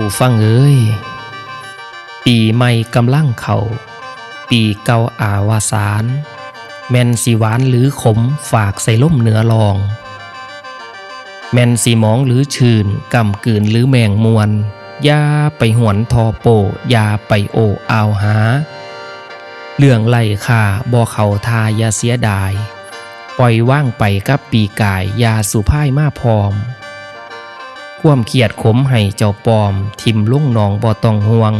ผู้ฟังเอ้ย ปีใหม่กำลังเข้าปีเก่าอาวาสานแม่นสิหวานหรือขมฝากใส่ล่มเหนือลอง แม่นสีมองหรือชื่นกำกืนหรือแมงมวนยาไปหวนทอโปยาไปโออาวหา เรื่องไล่ค่าบ่เขาทายาเสียดาย ปล่อยว่างไปกับปีกายยาสุพ่ายมาพร้อม ความเขียดขมให้เจ้าปอม ทิมลุ่งนองบ่ต้องห่วง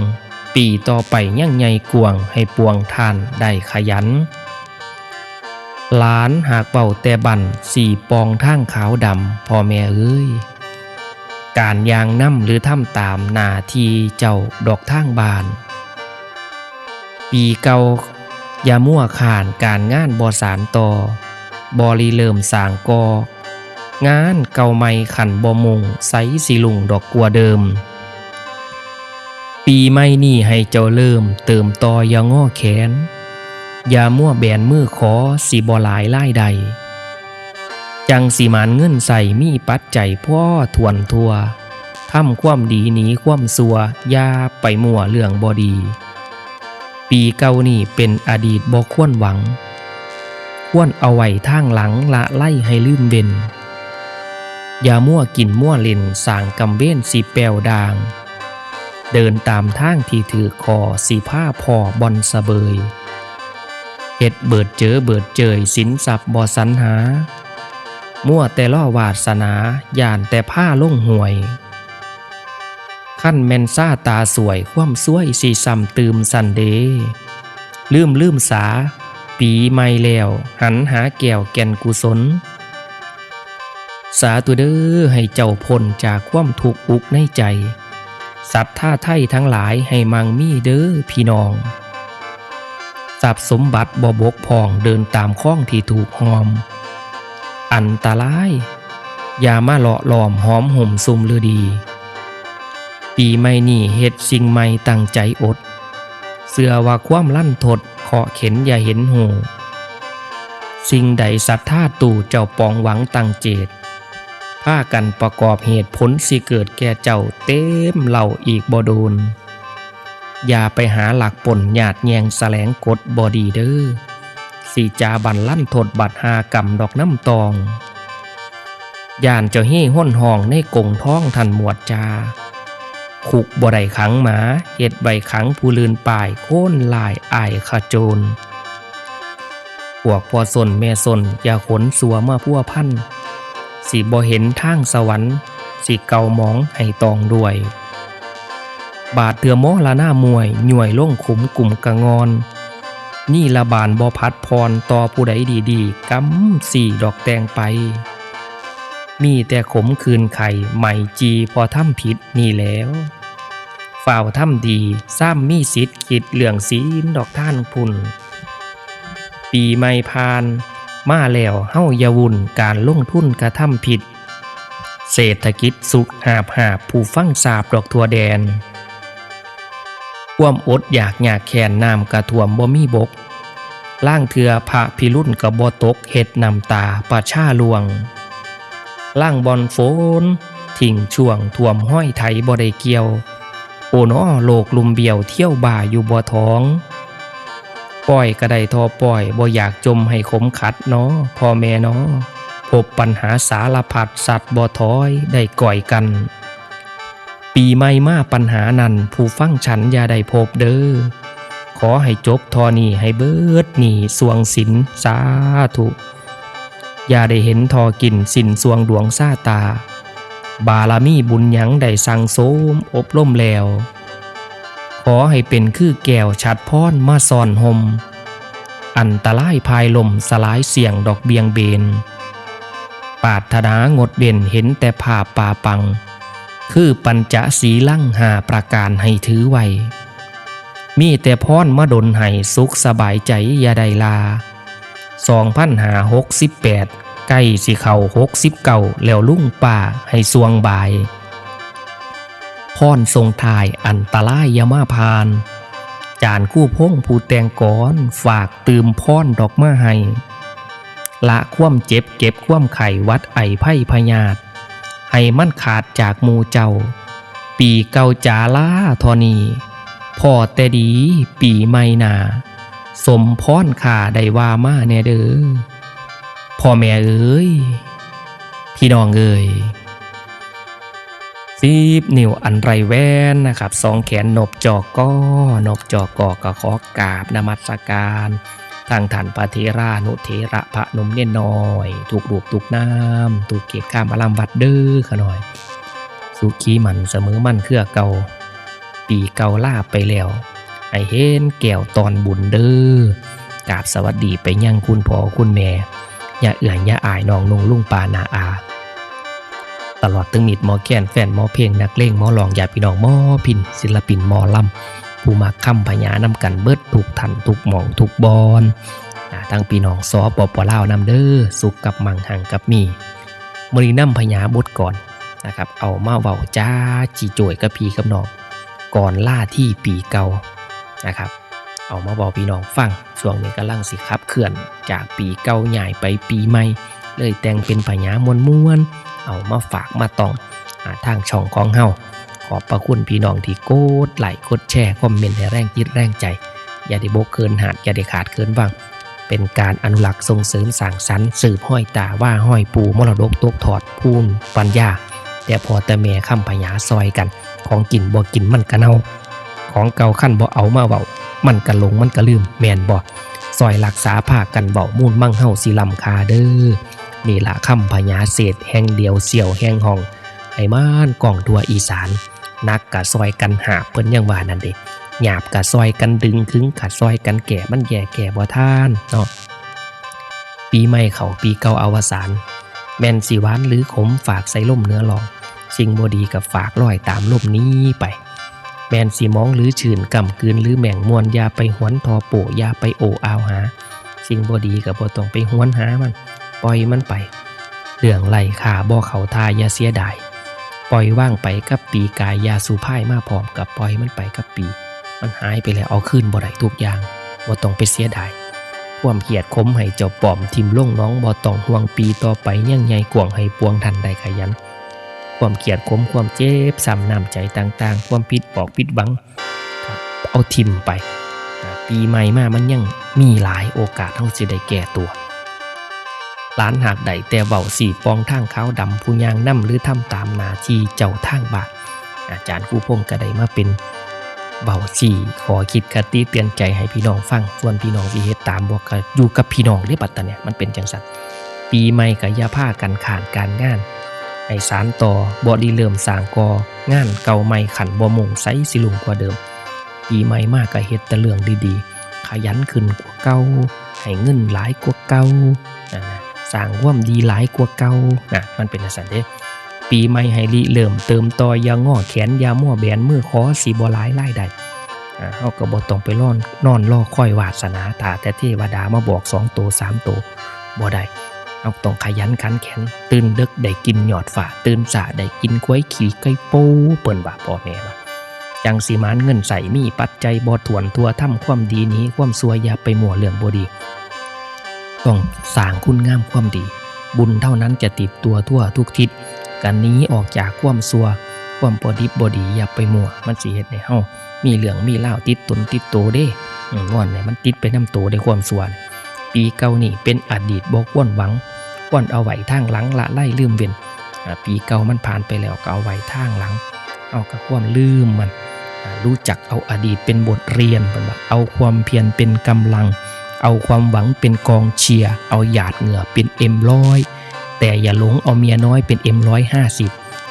ปีต่อไปยั่งใหญ่กวงให้ปวงทานได้ขยันหลานหากเป่าแต่บันสี่ปองท่างขาวดำพ่อแม่เอ้ย การยางน้ำหรือทำตามนาทีเจ้าดอกท่างบาน ปีเก่าอย่ามั่วขานการงานบอสารต่อบอรีเริ่มสางกอ งานเก่าไม่ขันบอมุงใสสีลุงดอกกัวเดิม ปีไม่นี่ให้เจ้าเริ่ม เติมต่อย่าง้อแขน อย่ามั่วแบนมือขอสีบอหลายไล่ใด จังสีมานเงินใส่มีปัจใจพ่อทวนทัวทำความดีหนีความสัวยาไปมั่วเรื่องบอดี ปีเก่านี่เป็นอดีตบ่ควรหวัง ควรเอาไว้ทางหลังละไล่ให้ลืมเบน อย่ามั่วกินมั่วเล่นสร้างกำเว้นสีแปวดาง เดินตามทางที่ถือคอสีผ้าพอบอนสะเบยเฮ็ดเบิดเจอเบิดเจยสินสับบ่สันหา มั่วแต่ล่อวาสนาย่านแต่ผ้าล่งห่วย ขั้นแมนซ่าตาสวยความสวยสีซ้ำตืมสันเด ลืมลืมสา ปีใหม่แล้ว หันหาแก้วแก่นกุศล สาตัวเด้อให้เจ้าพ้นจากความทุกข์อุกในใจ สัตว์ท่าไทยทั้งหลายให้มังมีเด้อพี่น้องทรัพสมบัติบ่บกพองเดินตามข้องที่ถูกหอม อันตราย อย่ามาเลาะหลอมหอมห่มซุมเลือดี ปีใหม่นี่เฮ็ดสิ่งใหม่ตั้งใจอด เสื้อว่าความลั่นทดเคาะเข็นอย่าเห็นหู สิ่งใดศรัทธาตู่เจ้าปองหวังตั้งเจต ผ้ากันประกอบเหตุผลสิเกิดแก่เจ้าเต็มเหล่าอีกบ่โดน อย่าไปหาหลักป่นหยาดแยงแสลงกดบอดีเด้อสีจาบันลั่นทดบัดหากำดอกน้ำตองย่านเจ้าเฮ่ห้นห้องในกงท้องทันหมวดจา ขุกบ่ได้ขังหมาเห็ดใบขังผู้ลืนป่ายโค่นลายอายขโจรพวกพอสนแม่สนอย่าขนสัวมาพัวพัน สิบ่เห็นทางสวรรค์ สิเกาหมองให้ตองด้วย บาดเถือมอละหน้ามวยหน่วยล่งขุมกลุ่มกะงอน นี่ละบานบ่พัดพรต่อผู้ใดดีๆกำสี่ดอกแตงไป มีแต่ขมคืนไข่ใหม่จีพอทำผิดนี่แล้วฝ่าวทำดีซ้ำมีสิทธิ์คิดเรื่องศีลดอกท่านพุ่น ปีไม่พาน มาแล้วเฮ้าอยาวุ่นการลงทุนกระทำผิด เศรษฐกิจสุขหาบหาบผู้ฟังสาบดอกทัวแดนควมอดอยากอยากแขนน้ำกระท่วมบ่มีบก ล่างเถือพระพิรุ่นกับบ่ตกเห็ดนำตาประชาลวง ล่างบอลโฟนทิ้งช่วงท่วมห้อยไถบ่ได้เกี่ยว โอน้อโลกลุมเบียวเที่ยวบ่าอยู่บ่ท้อง ปล่อยกระไดทอปล่อยบ่อยากจมให้ขมขัดเนาะพ่อแม่เนาะพบปัญหาสารพัดสัตว์บ่ถอยได้ก่อยกัน ปีใหม่มาปัญหานั้นผู้ฟังฉันอย่าได้พบเด้อขอให้จบทอนี่ให้เบิดหนี่สวงสินสาธุอย่าได้เห็นทอกินสินสวงดวงซาตา บารมีบุญยังได้สั่งโสมอบรมแล้ว ขอให้เป็นคือแก้วชัดพรมาซ่อนหมอันตรายภายลมสลายเสียงดอกเบียงเบน ปาดธนางดเด่นเห็นแต่ภาพป่าปัง คือปัญจสีลั่งหาประการให้ถือไว้ มีแต่พรมาดนให้สุขสบายใจยาไดลา2568ใกล้สิเข้า69แล้วลุ่งป่าให้สวงบาย พรทรงทายอันตรายยามาพาน จานคู่พงผู้แต่งก้อนฝากตืมพรดอกมาให้ ละคว่ำเจ็บเก็บคว่ำไข่วัดไอไพ่พญาตให้มั่นขาดจากมูเจ้า ปีเก่าจาลาทอนีพ่อแต่ดีปีใหม่นาสมพรข่าได้ว่ามาแน่เด้อพ่อแม่เอ้ย พี่น้องเอ้ย สิบนิ้วอันไรแว่นนะครับสองแขนนบจอกก้อนบจอกกอกระขอกราบนมัสการทางฐานปาเทรานุเทระพระนมเน่นน้อย ถูกลูกถูกน้ำถูกเกียรติข้ามอารามวัดเด้อขะหน่อย สุขีมันเสมอมันเครือเก่าปีเก่าล่าไปแล้วไอเห็นแก้วตอนบุญเด้อกราบสวัสดีไปยังคุณพ่อคุณแม่ อย่าเอื่อยอย่าอายน้องนุงลุงปานาอา ตลอดถึงมิดหมอแกนแฟนหมอเพลงนักเลงหมอลองอย่าพี่น้องหมอพินศิลปินหมอลำผู้มักคำพญานำกันเบิดถูกทันถูกหมองถูกบอลทั้งพี่น้องสอปปลาวนำเด้อสุกกับมังหังกับมีมรีนำพญาบทก่อนนะครับเอามาเว้าจ้าจีโจยกับพี่กับน้องก่อนล่าที่ปีเก่านะครับเอามาบอกพี่น้องฟังช่วงนี้กำลังสิขับเคลื่อนจากปีเก่าใหญ่ไปปีใหม่ เลยแต่งเป็นพญามวลมวน เอามาฝากมาตองอทางช่องของเฮาขอบประคุณพี่น้องที่กดไลค์กดแชร์คอมเมนต์ในแรงจิตแรงใจ อย่าได้โบกเกินหาดอย่าได้ขาดเกินบ้างเป็นการอนุรักษ์ส่งเสริมสร้างสรรค์สืบห้อยตาว่าห้อยปูมรดกตกถอดภูมิปัญญา แต่พอแต่แม่คำพญาซอยกัน ของกินบ่กินมันกะเนาของเก่าขั้นบ่เอามาเว้ามันกะหลงมันกะลืมแมนบ่ซอยรักษาภาคกันเบามูลมั่งเฮาสิลำคาเด้อ นี่ละคำพญาเศษแห่งเดียวเสี่ยวแห่งห้องให้ม่านกล่องทัวอีสาน นักกะซอยกันหาเพิ่นยังว่านั่นเด้หยาบกะซอยกันดึงคึงกะซอยกันแก่มันแย่แก่บ่ท่านเนาะปีใหม่เขาปีเก่าอวสานแม่นสิหวานหรือขมฝากใส่ล่มเนื้อลอง สิ่งบดีกับฝากลอยตามลมนี้ไป แมนสีมองหรือชื่นกำกืนหรือแม่งมวนยาไปหวนทอโปะยาไปโออาวหา สิ่งบดีกับบ่ต้องไปหวนหามัน ปล่อยมันไปเรื่องไหลขาบ่เขาทายาเสียดายปล่อยว่างไปกับปีกายยาสูพ่ายมาพร้อมกับปล่อยมันไปกับปี มันหายไปแล้วเอาขึ้นบ่ได้ทุกอย่างบ่ต้องไปเสียดายความเกียดคมให้เจ้าปอมทิมลงน้องบ่ต้องห่วงปีต่อไปยังใหญ่กว่างให้ปวงทันได้ขยัน ความเกียดขมความเจ็บซ้ำน้ำใจต่างๆ ความผิดปอกผิดบัง เอาทิมไป ปีใหม่มามันยังมีหลายโอกาสเท่าสิได้แก่ตัว หลานหากใดแต่เบาสี่ปองทางเขาดำผู้ยางน้ำหรือทำตามนาทีเจ้าทางบาทอาจารย์ครูพงศ์ก็ได้มาเป็นเบาสี่ขอคิดคติเตือนใจให้พี่น้องฟังส่วนพี่น้องสิเฮ็ดตามบอกก็อยู่กับพี่น้องได้ปัตตาเนี่ยมันเป็นจังสันปีใหม่กับยาผ้ากันขานการงานให้สารต่อบอดีเริ่มสางกองานเก่าใหม่ขันบ่มงไซสิลุงกว่าเดิม ปีใหม่มากก็เฮ็ดแต่เรื่องดีๆ ขยันขึ้นกว่าเก่าให้เงินหลายกว่าเก่าอ่า สร้างความดีหลายกว่าเก่านะมันเป็นสันเด้ปีใหม่ให้ริเริ่มเติมต่อยาง้อแขนยามั่วแบนมือขอสีบ่หลายไล่ใดอ่าเฮาก็บ่ต้องไปร่อนนอนรอค่อยวาสนาถาแต่เทวดามาบอกสองโตสามโตบ่ได้เอาต้องขยันขันแข็งตื่นดึกได้กินหยอดฝาตื่นสาได้กินกล้วยขี่ไก่โป้เปิ้นว่าพ่อแม่ว่าจังสีมานเงินใส่มีปัจจัยบ่ถวนตัวทำความดีนี้ความสัวอย่าไปหมัวเรื่องบ่ดี ต้องสร้างคุณงามความดี บุญเท่านั้นจะติดตัวทั่วทุกทิศกันนี้ออกจากความสัว ความบดิบบดีอย่าไปมัวมันสิเฮ็ดให้เฮามีเหลืองมีเล่าติดตนติดโตเด้อืมงอนเนี่ยมันติดไปน้ำโตในความสัวปีเก่านี่เป็นอดีตบ่ควรหวังควรเอาไว้ทางหลังละไล่ลืมเว้นปีเก่ามันผ่านไปแล้วก็เอาไว้ทางหลัง เอากับความลืมมันรู้จักเอาอดีตเป็นบทเรียนเพิ่นว่าเอาความเพียรเป็นกำลัง เอาความหวังเป็นกองเชียร์ เอาหยาดเหงื่อเป็นเอ็มร้อยแต่อย่าหลงเอาเมียน้อยเป็นเอ็มร้อยห้าสิบ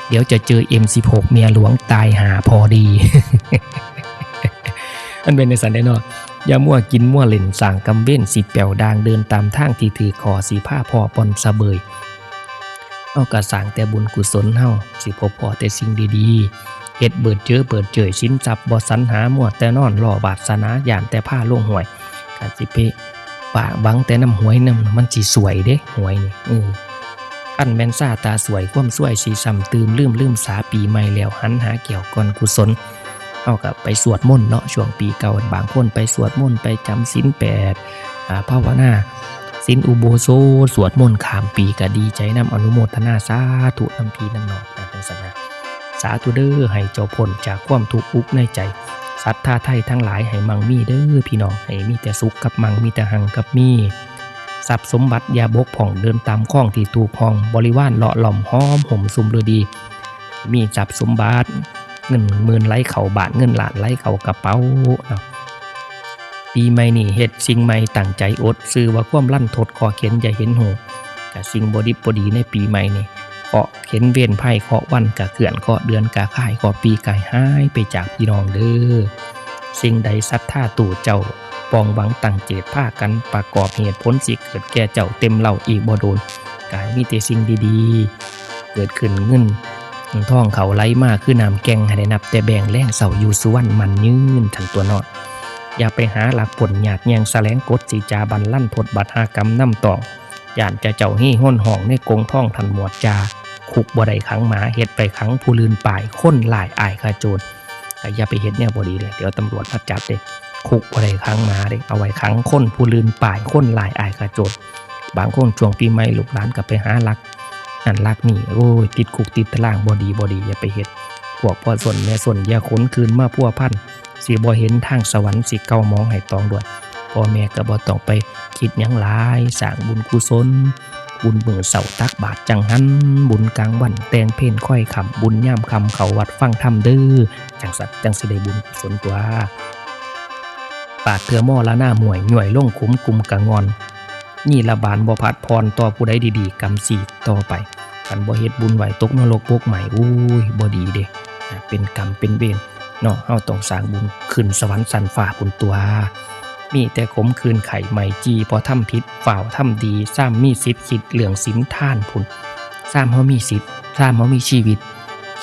เดี๋ยวจะเจอ M16 เมียหลวงตายหาพอดีมันเป็นในสันได้นาะอย่ามั่วกินมั่วเล่นสั่งกำเว้นสิแปวดางเดินตามทางที่ถือคอสีผ้าพอปอนสะเบยเอากระสร้างแต่บุญกุศลเฮาสิพบพอแต่สิ่งดีๆเฮ็ดเบิดเจอเปิดเจยสินจับบ่สันหามั่วแต่นอนรอบาดสนาย่านแต่ผ้าลงห่วย กันสิเพปากบังแต่น้ำหวยน้ำมันสิสวยเด้หวยนี่เอออันแมนซาตาสวยความสวยสีซ้ำตื่มลืมลืมสาปีใหม่แล้วหันหาเกี่ยวก่อนกุศลเอากับไปสวดมนต์เนาะช่วงปีเก่าบางคนไปสวดมนต์ไปจำศีลแปดภาวนาศีลอุโบสถสวดมนต์ขามปีก็ดีใจนำอนุโมทนาสาธุนำพีนำหนอกนะเป็นสนะสาธุเด้อให้เจ้าพ้นจากความทุกข์อุกข์ในใจ ศรัทธาไทยทั้งหลายให้มั่งมีเด้อพี่น้องให้มีแต่สุขกับมั่งมีแต่หังกับมีทรัพย์สมบัติยาบกผ่องเดินตามข้องที่ถูกห้องบริวารเลาะหล่อมห้อมห่มซุมฤดี มีทรัพย์สมบัติเงินหมื่นไหลเข่าบาทเงินหลานไหลเข่ากระเป๋าปีใหม่นี่เฮ็ดสิ่งใหม่ตั้งใจอดซื้อว่าความลั่นทดคอเข็นอย่าเห็นหูกับสิ่งบดิบบดีในปีใหม่นี่ เคาะเข็นเวียนไพ่เคาะวันกะเกื่อนเคาะเดือนกะข่ายเคาะปีกายหายไปจากพี่น้องเด้อสิ่งใดศรัทธาตู่เจ้าปองหวังตั้งเจตผ้ากันประกอบเหตุผลสิเกิดแก่เจ้าเต็มเหล่าอีกบ่โดนกายมีแต่สิ่งดีๆ เกิดขึ้นเงินท่องเขาไหลมากคือน้ำแกงให้ได้นับ แต่แบ่งแรงเสาอยู่สุวรรณมันยืนทันตัวนอดอย่าไปหาหลักผลหยาดแยงแสลงกดสีจาบันลั่นทดบัตหากรรมน้ำตอง ย่านจะเจ้าให้ห้นห้องในกงท่องทันหมวดจาคุกบ่ได้ขังหมาเฮ็ดไปขังผู้ลืนป่ายค้นหลายอายคาโจรก็อย่าไปเฮ็ดเนี่ยบ่ดีเลยเดี๋ยวตำรวจมาจับเด้คุกบ่ได้ขังหมาเด้เอาไว้ขังค้นผู้ลืนป่ายค้นหลายอายคาโจรบางคนช่วงปีใหม่ลูกหลานก็ไปหาลักอันลักนี่โอ้ยติดคุกติดตารางบอดีบอดีอย่าไปเฮ็ดพวกพ่อส่วนแม่ส่วนอย่าขนคืนมาพัวพันสิบ่เห็นทางสวรรค์สิเก้ามองให้ตองด้วย พ่อแม่ก็บ่ต้องไปคิดยังหลายสร้างบุญกุศล บุญมือเสาตักบาทจังหันบุญกลางวันแตงเพลนค่อยคำบุญย่ามคำเขาวัดฟังธรรมเด้อจังสัตว์จังสิได้บุญกุศลตัวปากเถื่อหม้อละหน้าหมวยหน่วยล่งคุ้มกุมกะงอน นี่ละบานบ่พัดพรต่อผู้ใดดีๆกำสีต่อไปกันบ่เฮ็ดบุญไหวตกนรกพวกใหม่อุ้ยบ่ดีเด้เป็นกรรมเป็นเวรเนาะเฮาต้องสร้างบุญขึ้นสวรรค์สันฟ้าพุ่นตัว มีแต่ขมคืนไข่ใหม่จีพอทำผิดฝ่าวทำดีซ้ำมีสิทธิ์คิดเรื่องศีลท่านพุ่นซ้ำเฮามีสิทธิ์ซ้ำเฮามีชีวิต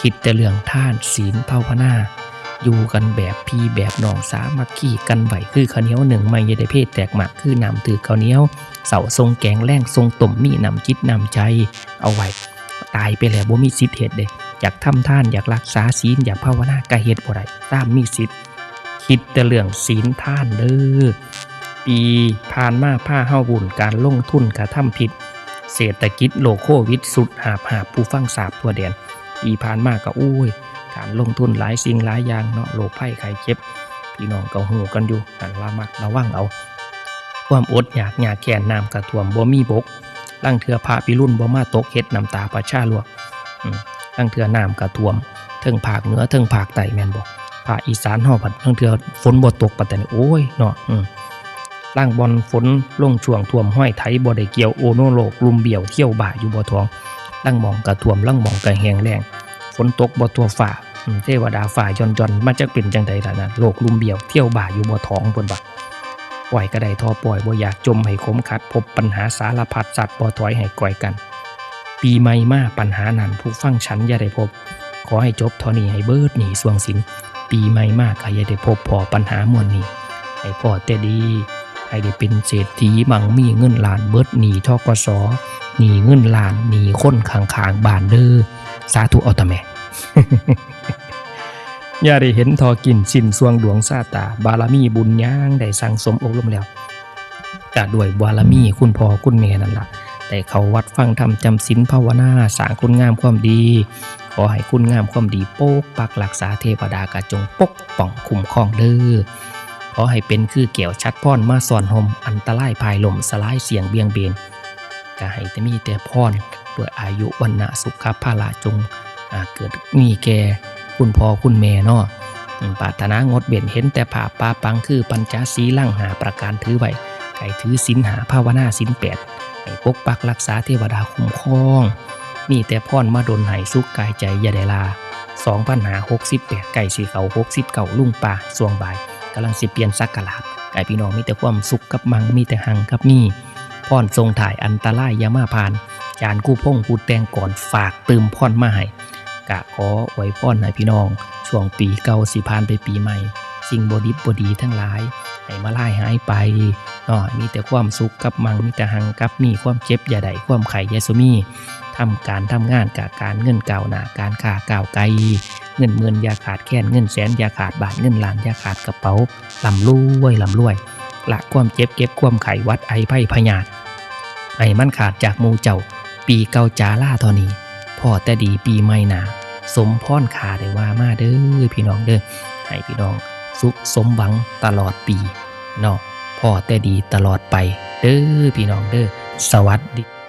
คิดแต่เรื่องท่านศีลภาวนาอยู่กันแบบพี่แบบน้องสามัคคีกันไหวคือข้าวเหนียวหนึ่งไม่ยได้เพศแตกหมากคือนำถือข้าวเหนียว เสาทรงแกงแรงทรงต่มมีนำจิตนำใจ เอาไว้ ตายไปแล้วบ่มีสิทธิ์เฮ็ดเด้อยากทำท่านอยากรักษาศีลอยากภาวนาก็เฮ็ดบ่ได้ตามมีสิทธิ์ คิดแต่เรื่องศีลท่านเด้อปีผ่านมาผ้าเฮาบุญการลงทุนกระทำผิด เศรษฐกิจโลโควิดสุดหาบหาบผู้ฟังสาบทั่วแดนปีผ่านมาก็อุ้ย การลงทุนหลายสิ่งหลายอย่างเนาะโรคภัยไข้เจ็บ พี่น้องก็หูกันอยู่กันว่ามักระวังเอา ความอดอยากอยากแก่นน้ำกระท่วมบ่มีบกลังเถือพระพิรุ่นบ่มาตกเฮ็ดน้ำตาประชาลวกลังเถือน้ำกระท่วมเทิงภาคเหนือเทิงภาคใต้แม่นบ่ ภาคอีสานเฮาผัดลังเถือฝนบ่ตกปัตตานีโอ้ยเนาะอืมล่างบอลฝนลงช่วงท่วมห้อยไถบ่ได้เกี่ยวโอโนโลกลุมเบี่ยวเที่ยวบ่าอยู่บ่ท้องล่างมองกระท่วมล่างมองกระแหงแรงฝนตกบ่ตัวฝ่าอืมเทวดาฝ่าย่อนๆมันจะเป็นจังใดล่ะนะโลกลุมเบี่ยวเที่ยวบ่าอยู่บ่ท้องเพิ่นบักปล่อยก็ได้ทอปล่อยบ่อยากจมให้ขมขัด พบปัญหาสารพัดสัตว์บ่ถอยให้ก่อยกัน ปีใหม่มาปัญหานั้นผู้ฟังฉันอย่าได้พบ ขอให้จบเท่านี้ให้เบิดหนีสวงสิน ปีใหม่มากก็อย่าได้พบพอปัญหามวลนี้ ให้พ่อแต่ดี ให้ได้เป็นเศรษฐีมั่งมีเงินล้านเบิดหนีทกสหนีเงินล้านหนีคนข้างบานเด้อสาธุเอาต่แม่อย่าได้เห็นทอกินสิ้นสวงดวงซาตา บารมีบุญย่างได้สั่งสมอบรมแล้วกะด้วยบารมีคุณพ่อคุณแม่นั่นล่ะได้เขาวัดฟังธรรมจำศีลภาวนาสางคุณงามความดี ขอให้คุณงามความดีโปกปักรักษาเทวดากะจงปกป้องคุ้มครองเด้อขอให้เป็นคือเกี่ยวชัดพรมาสอนหมอันตรายภายลมสลายเสียงเบียงเบนก็ให้แต่มีแต่พรด้วยอายุวันนะสุขภาละจงอ่าเกิดมีแก่คุณพ่อคุณแม่เนาะอืมปาถนางดเบ็นเห็นแต่ผาปาปังคือปัญจสีลั่งหาประการถือไว้ไก่ถือสินหาภาวนาสินแปดให้ปกปักรักษาเทวดาคุ้มครอง มีแต่พ่อนมาดนให้สุขกายใจยาไดลาสองพันหาหกสิบแปดไก่สีเขาหกสิบเก่าลุ่งป่าสวงบ่ายกำลังสิเปลี่ยนสักกะลาดไก่พี่น้องมีแต่ความสุขกับมังมีแต่หังกับมีพ่อนทรงถ่ายอันตรายยามาพาน จานกู้พงกูแตงก่อนฝากเติมพ่อนมาให้กะขอไว้พ่อนให้พี่น้อง ช่วงปีเก่าสิพานไปปีใหม่ สิ่งบดิบบดีทั้งหลายให้มาไล่หายไปเนาะมีแต่ความสุขกับมังมีแต่หังกับมีความเจ็บอย่าใดความไข่ยาสุมี ทำการทำงานกับการเงินเก่าหนาการค้าก่าไกลเงินหมื่นยาขาดแค้นเงินแสนยาขาดบาทเงินล้านยาขาดกระเป๋าลำรวยลำรวยละความเจ็บเก็บความไขวัดไอไพ่พญาตให้มันขาดจากมูเจ้า ปีเก่าจาล่าท่านี้พ่อแต่ดีปีใหม่หนาสมพรขาได้ว่ามาเด้อพี่น้องเด้อให้พี่น้องสุขสมหวังตลอดปีเนาะพ่อแต่ดีตลอดไป เด้อพี่น้องเด้อสวัสดี